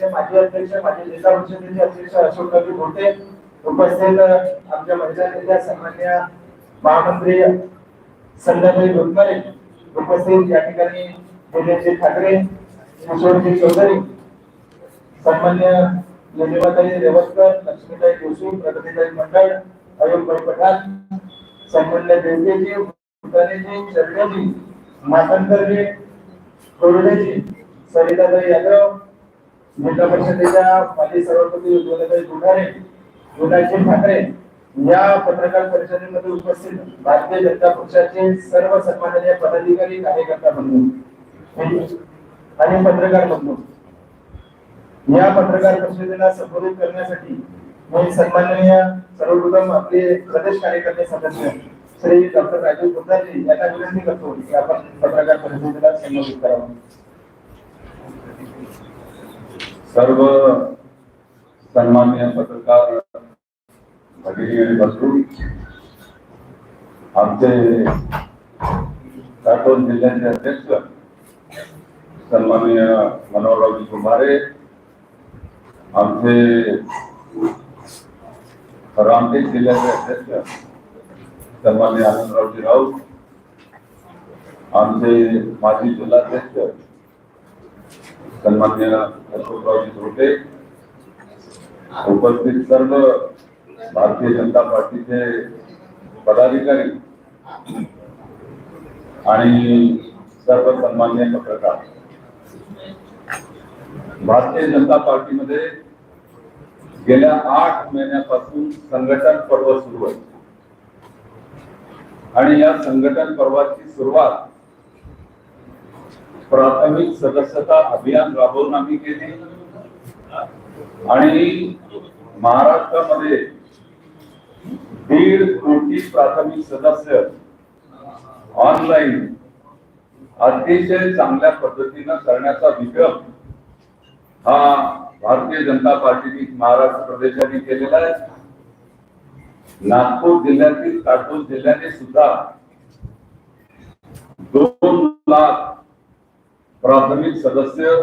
संघटनेचे माजी अध्यक्ष माजी जिल्हा परिषदेचे अध्यक्ष अशोक कवी भोटे उपस्थित आमच्या महिला नेत्या सन्मान्य महामंत्री संध्याकाळी धोतकरे उपस्थित या ठिकाणी दिनेशजी ठाकरे किशोरजी चौधरी सन्मान्य लक्ष्मीबाई रेवतकर लक्ष्मीताई जोशी प्रगतीताई मंडळ अयोगभाई पठाण सन्मान्य देवतेजी भूतानेजी चरण्याजी मातंकरजी कोरडेजी सरिताताई यादव जिल्हा परिषदेच्या माजी सभापती उज्ज्वलाताई गुन्हारे गुन्हाजी ठाकरे या पत्रकार परिषदेमध्ये उपस्थित भारतीय जनता पक्षाचे सर्व सन्माननीय पदाधिकारी कार्यकर्ता बंधू आणि पत्रकार बंधू या पत्रकार परिषदेला संबोधित करण्यासाठी मी सन्माननीय सर्वप्रथम आपले प्रदेश कार्यकर्ते सदस्य श्री डॉक्टर राजीव गुंडाजी यांना विनंती करतो की आपण पत्रकार परिषदेला संबोधित करावं. सर्व सन्मान्य पत्रकार भगिनी आणि आमचे काटोल जिल्ह्याचे अध्यक्ष सन्माननीय मनोहररावजी कुंभारे आमचे रामटेक जिल्ह्याचे अध्यक्ष सन्माननीय आनंदरावजी राऊत आमचे माजी जिल्हाध्यक्ष सन्मान्य अशोकरावजी धोटे उपस्थित सर्व भारतीय जनता पार्टीचे पदाधिकारी आणि सर्व सन्मान्य पत्रकार. भारतीय जनता पार्टीमध्ये गेल्या आठ महिन्यापासून संघटन पर्व सुरू आहे. आणि या संघटन पर्वाची सुरुवात प्राथमिक सदस्यता अभियान राबवून आम्ही केली. आणि महाराष्ट्रामध्ये दीड कोटी प्राथमिक सदस्य ऑनलाईन अतिशय चांगल्या पद्धतीनं करण्याचा विक्रम हा भारतीय जनता पार्टीने महाराष्ट्र प्रदेशाने केलेला आहे. नागपूर जिल्ह्यातील काटोल जिल्ह्याने सुद्धा दोन लाख प्राथमिक सदस्य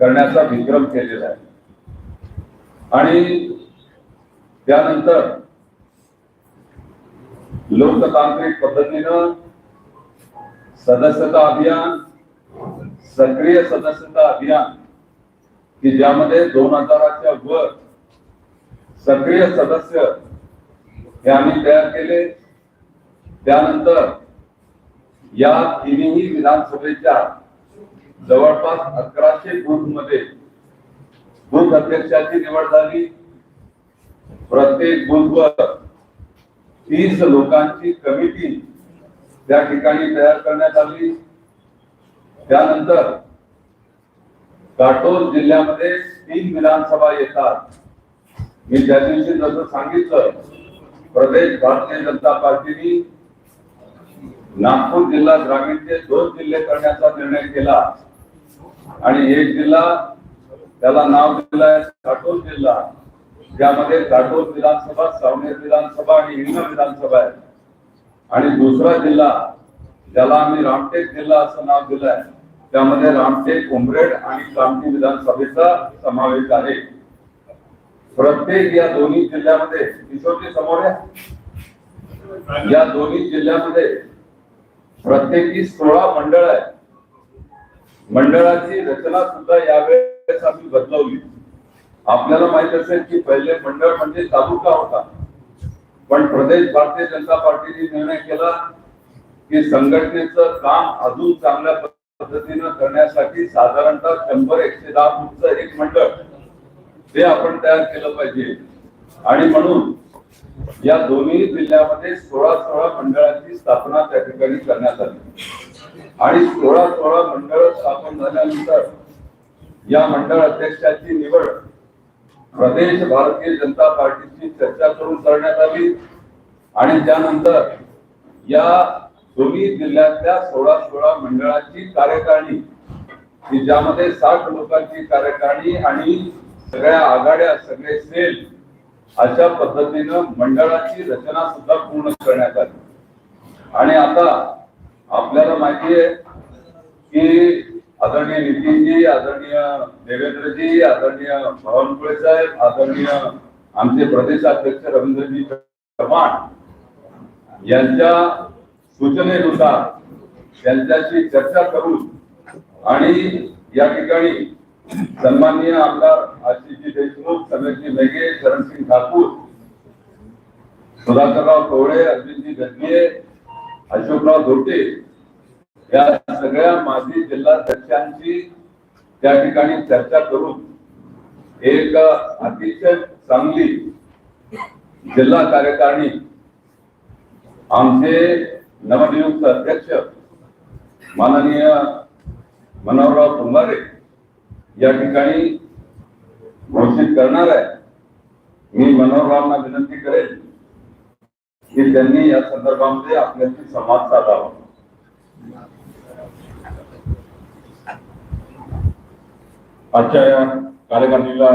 करण्याचा विक्रम केलेला आहे. आणि त्यानंतर लोकतांत्रिक पद्धतीनं सदस्यता अभियान सक्रिय सदस्यता अभियान की ज्यामध्ये दोन हजाराच्या वर सक्रिय सदस्य हे आम्ही तयार केले. त्यानंतर या तिन्ही विधानसभेच्या जवळपास अकराशे बूथमध्ये बूथ अध्यक्षाची निवड झाली. प्रत्येक बूथवर तीस लोकांची कमिटी त्या ठिकाणी तयार करण्यात आली. त्यानंतर काटोल जिल्ह्यामध्ये तीन विधानसभा येतात. मी त्या दिवशी जसं सांगितलं प्रदेश भारतीय जनता पार्टीने नागपूर जिल्हा ग्रामीणचे दोन जिल्हे करण्याचा निर्णय केला. आणि एक जिल्हा त्याला नाव दिलं आहे काटोल जिल्हा ज्यामध्ये काटोल विधानसभा सावनेर विधानसभा आणि हिंगणा विधानसभा आहे आणि दुसरा जिल्हा ज्याला आम्ही रामटेक जिल्हा असं नाव दिलं आहे त्यामध्ये रामटेक उमरेड आणि कामठी विधानसभेचा समावेश आहे. प्रत्येक या दोन्ही जिल्ह्यामध्ये किशोरजी समोर या. दोन्ही जिल्ह्यामध्ये प्रत्येकी सोळा मंडळ आहे मंडळाची रचना सुद्धा यावेळेस आम्ही बदलवली. आपल्याला माहीत असेल की पहिले मंडळ म्हणजे तालुका होता. पण प्रदेश भारतीय जनता पार्टीने निर्णय केला की संघटनेचं काम अजून चांगल्या पद्धतीनं करण्यासाठी साधारणतः शंभर एकशे दहा फूटचं एक मंडळ ते आपण तयार केलं पाहिजे. आणि म्हणून या दोन्ही जिल्ह्यामध्ये सोळा सोळा मंडळाची स्थापना त्या ठिकाणी करण्यात आली. आणि सोळा सोळा मंडळ स्थापन झाल्यानंतर या मंडळ अध्यक्षाची निवड प्रदेश भारतीय जनता पार्टीची चर्चा करून करण्यात आली. आणि त्यानंतर या दोन्ही जिल्ह्यातल्या सोळा सोळा मंडळाची कार्यकारिणी की ज्यामध्ये साठ लोकांची कार्यकारिणी आणि सगळ्या आघाड्या सगळे सेल अशा पद्धतीनं मंडळाची रचना सुद्धा पूर्ण करण्यात आली. आणि आता आपल्याला माहिती आहे की आदरणीय नितीनजी आदरणीय देवेंद्रजी आदरणीय बावनकुळे साहेब आदरणीय आमचे प्रदेशाध्यक्ष रवींद्रजी चव्हाण यांच्या सूचनेनुसार त्यांच्याशी चर्चा करून आणि या ठिकाणी सन्माननीय आमदार आशिषजी देशमुख समीरजी मेघे चरणसिंग ठाकूर सुधाकरराव कवळे अरविंदजी गजबिये अशोकराव धोटे या सगळ्या माजी जिल्हाध्यक्षांची त्या ठिकाणी चर्चा करून एक अतिशय चांगली जिल्हा कार्यकारिणी आमचे नवनियुक्त अध्यक्ष माननीय मनोहरराव कुंभारे या ठिकाणी घोषित करणार आहे. मी मनोहररावांना विनंती करेल की त्यांनी या संदर्भामध्ये आपल्याशी संवाद साधावा. आजच्या या कार्यकारिणीला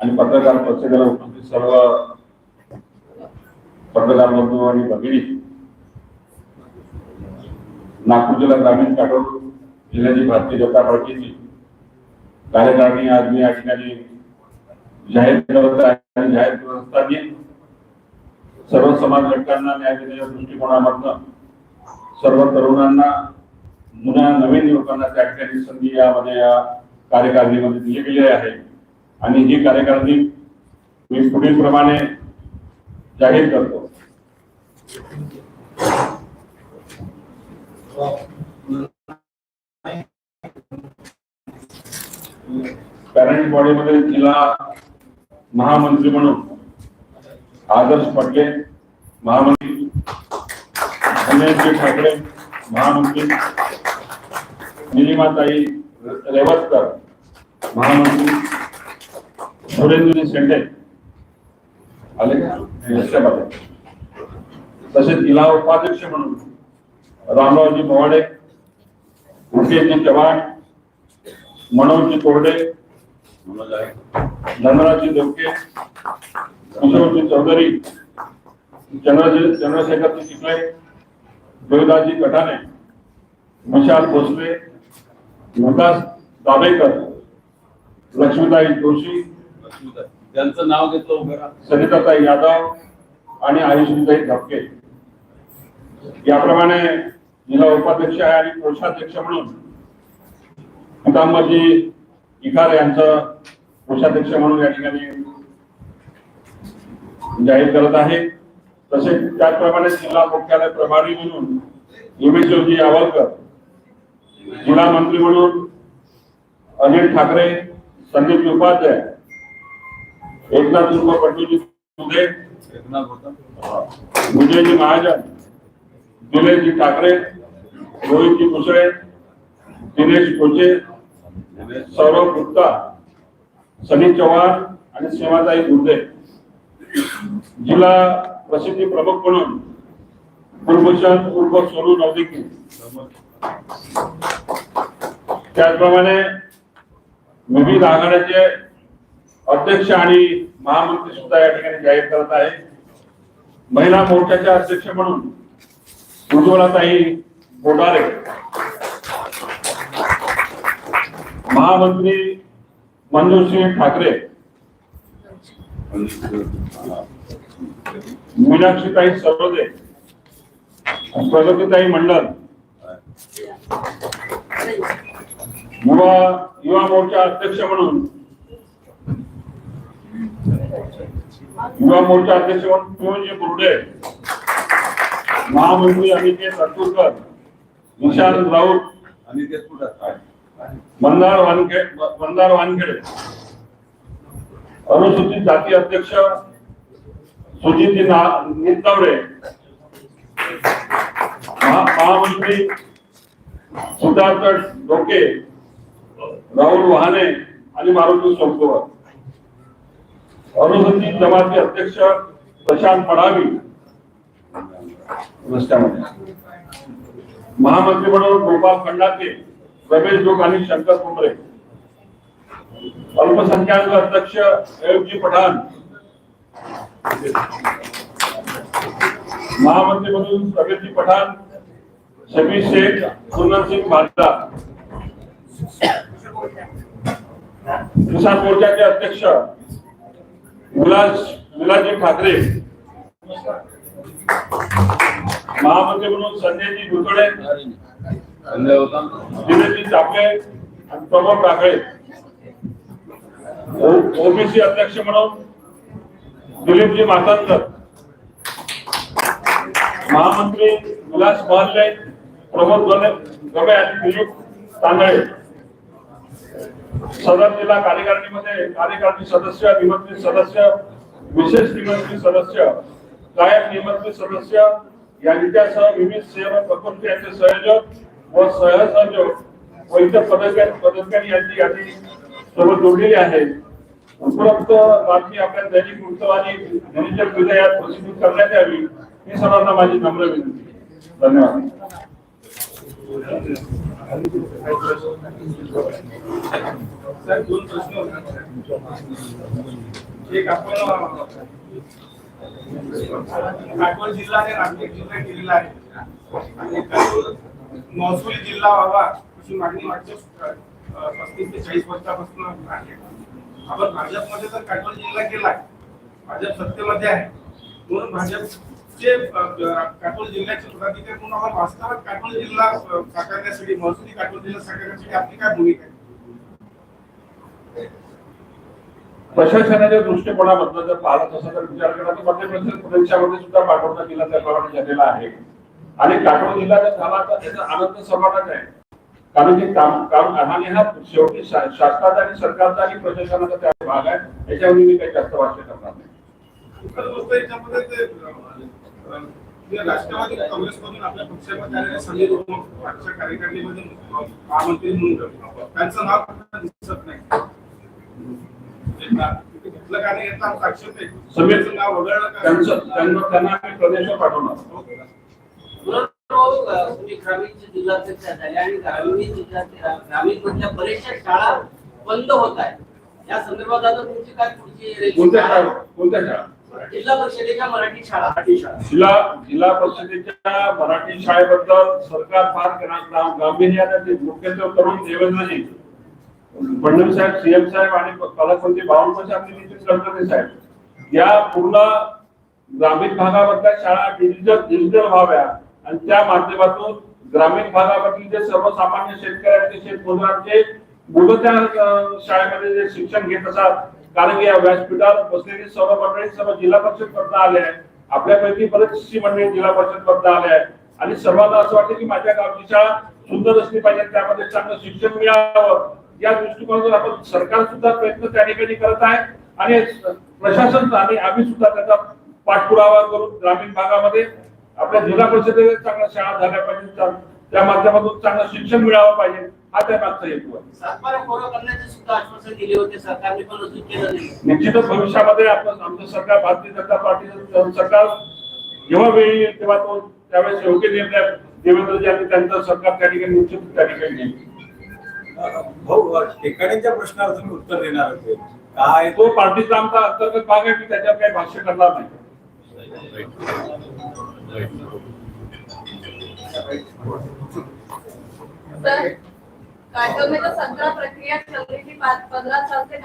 आणि पत्रकार परिषदेला उपस्थित सर्व पत्रकार बंधू आणि भगिनी नागपूर जिल्हा ग्रामीण काटोल जिल्ह्याची भारतीय जनता पार्टीची कार्यकारिणी आज मी या ठिकाणी जाहीर करत आहे आणि जाहीर करत असताना सर्व समाज घटकांना न्याय देण्याच्या दृष्टिकोनामधनं सर्व तरुणांना जुन्या नवीन युवकांना त्या ठिकाणी संधी यामध्ये या कार्यकारिणीमध्ये दिले गेले आहे. आणि ही कार्यकारिणी मी पुढील प्रमाणे जाहीर करतो. पॅरेंट बॉडीमध्ये जिल्हा महामंत्री म्हणून आदर्श पटले महामंत्री धनंजय ठाकरे महामंत्री निलिमाताई रेवतकर महामंत्री सुरेंद्रजी शेंडे आले का? लक्षात आले तसेच जिल्हा उपाध्यक्ष म्हणून रामरावजी पवाडे मुकेशजी चव्हाण मनोजी कोरडे धनराजी देवके किशोरजी चौधरी चंद्रजी चंद्रशेखरजी शिकले देवदासजी कठाणे मशाल भोसले विकास दाभेकर लक्ष्मीताई जोशी त्यांचं नाव घेतलं उभं. सरिताताई यादव आणि आयुषीताई धपके. याप्रमाणे जिल्हा उपाध्यक्ष आहे आणि कोषाध्यक्ष म्हणून पितांबरजी इखार यांचं कोषाध्यक्ष म्हणून या ठिकाणी जाहीर करत आहे. तसेच त्याचप्रमाणे जिल्हा मुख्यालय प्रभारी म्हणून योगेश्वरजी यावलकर जिल्हा मंत्री म्हणून अनिल ठाकरे संदीप उपाध्याय. एकनाथ उर्फ पटूजी जी विजयजी महाजन. दिनेशजी ठाकरे. रोहितजी कुसळे दिनेश कोचे सौरभ गुप्ता. सनी चव्हाण आणि सीमाताई गुर्दे. जिल्हा प्रसिद्धी प्रमुख म्हणून कुलभूषण उर्फ सोनू नवदिकी त्याचप्रमाणे विविध आघाड्याचे अध्यक्ष आणि महामंत्री सुद्धा या ठिकाणी जाहीर करत आहे महिला मोर्चाच्या अध्यक्ष म्हणून उज्ज्वलाताई बोडारे महामंत्री मंजूरसिंह ठाकरे मीनाक्षीताई सरोदे प्रगतीताई मंडल युवा युवा मोर्चा अध्यक्ष म्हणून. युवा मोर्चा अध्यक्ष म्हणून पियुषजी बुर्डे. महामंत्री अनिकेत अतुरकर निशांत राऊत अनिकेत ते कुठं मंदार वानखेड मंदार वानखेडे. अनुसूचित जाती अध्यक्ष सुजित नितवडे महामंत्री सुधाकर डोके. राहुल वहाने आणि मारुती सोमकुमार. अनुसूचित जमाती अध्यक्ष प्रशांत पडावी महामंत्री म्हणून गोपाल खंडाते रमेश जोग आणि शंकर कुंबरे अल्पसंख्याक अध्यक्ष अयोबजी पठाण. महामंत्री म्हणून समीरजी पठाण शमी शेख सुंदर सिंग भाजदा किसान मोर्चाचे अध्यक्ष मुलाजी ठाकरे. महामंत्री म्हणून संजयजी धुतडे संजय दिनेशजी चापले आणि प्रमोद ठाकरे. ओबीसी अध्यक्ष म्हणून दिलीपजी मातांकर महामंत्री विलास महल्ले प्रमोद गणे गमे आणि दिलीप तांदळे. सदर जिल्हा कार्यकारिणीमध्ये कार्यकारिणी सदस्य निमंत्रित सदस्य विशेष निमंत्रित सदस्य गायक निमंत्रित सदस्य यांच्यासह विविध सेवा प्रकृती यांचे संयोजक व सहसंयोजक व इतर पदाधिकारी पदाधिकारी यांची यादी सोबत जोडलेली आहे. उपरोक्त बातमी आपल्या दैनिक वृत्तवाणी दैनिक विधेयकात प्रसिद्ध करण्यात यावी. ही सर्वांना माझी नम्र विनंती. धन्यवाद. सर दोन प्रश्न होतात एक आपण काटवड जिल्हा आणि नागपूर जिल्हा केलेला आहे. आणि काटवड महसुली जिल्हा व्हावा अशी मागणी मागच्या पस्तीस ते चाळीस वर्षापासून आहे. आपण भाजपमध्ये तर काटवड जिल्हा केलाय. भाजप सत्तेमध्ये आहे. म्हणून भाजप अ, काटवड जिल्ह्याचे पदाधिकारी म्हणून आपण वास्तवात काटवड जिल्हा साकारण्यासाठी महसुली जिल्हा साकारण्यासाठी आपली काय भूमिका आहे? प्रशासनाच्या दृष्टिकोनामधनं जर पाहत असेल तर विचार केला तर मध्य प्रदेश प्रदेशामध्ये सुद्धा पाठवण्यात जिल्हा त्याप्रमाणे झालेला आहे. आणि काटोल जिल्हा जर झाला तर त्याचा आनंद समाधान आहे. कारण की काम काम आणि हा शेवटी शासनाचा आणि सरकारचा आणि प्रशासनाचा त्या भाग आहे. याच्यावर मी काही जास्त भाष्य करणार नाही. राष्ट्रवादी काँग्रेसमधून आपल्या पक्षामध्ये आलेले संजय देशमुख कार्यकारिणीमध्ये अ, महामंत्री म्हणून त्यांचं नाव दिसत नाही. आहे. ग्रामीण जिल्हाध्यक्ष झाले आणि ग्रामीण ग्रामीण मधल्या बऱ्याचशा शाळा बंद होत आहेत? या संदर्भात आता तुमची काय पुढची कोणत्या शाळा? कोणत्या शाळा? जिल्हा परिषदेच्या मराठी शाळा. जिल्हा जिल्हा परिषदेच्या मराठी शाळेबद्दल सरकार फार गांभीर्याने ते मुख्यत्वे करून देवेंद्रजी फडणवीस साहेब सीएम साहेब आणि पालकमंत्री बावनकुळे साहेब नितीन गडकरी साहेब. या पूर्ण ग्रामीण भागामधल्या शाळा डिजिटल डिजिटल व्हाव्या आणि त्या माध्यमातून ग्रामीण भागामधील जे सर्वसामान्य शेतकऱ्यांचे शेतमजुरांचे मुलं त्या शाळेमध्ये जे शिक्षण घेत असतात कारण की या व्यासपीठात बसलेली सर्व मंडळी सर्व जिल्हा परिषद मधनं आले आहे आपल्यापैकी बरेचशी मंडळी जिल्हा परिषद मधनं आले आहे आणि सर्वांना असं वाटतं की माझ्या गावची शाळा सुंदर असली पाहिजे त्यामध्ये चांगलं शिक्षण मिळावं. या दृष्टिकोनातून आपण सरकार सुद्धा प्रयत्न त्या ठिकाणी करत आहे. आणि प्रशासन आणि आम्ही सुद्धा त्याचा पाठपुरावा करून ग्रामीण भागामध्ये. आपल्या जिल्हा परिषदेत चांगल्या शाळा झाल्या पाहिजे त्या माध्यमातून चांगलं शिक्षण मिळावं पाहिजे. हा त्या मागचा हेतू आहे सातबारा कोरं करण्याचे सुद्धा आश्वासन दिले होते सरकारने पण अजून केलं नाही. निश्चितच भविष्यामध्ये आपण आमचं सरकार भारतीय जनता पार्टीचं सरकार जेव्हा वेळ येईल तेव्हा तो त्यावेळेस योग्य निर्णय देवेंद्रजी आणि त्यांचं सरकार त्या ठिकाणी निश्चित त्या ठिकाणी घेईल भाऊ ठिकाणीच्या प्रश्नावर तुम्ही उत्तर देणार होते. काय तो पार्टीचा आमचा अंतर्गत भाग आहे मी त्याच्यावर काही भाष्य करणार नाही. सर काटो तो संतरा प्रक्रिया चल रही थी पाँच पंद्रह साल से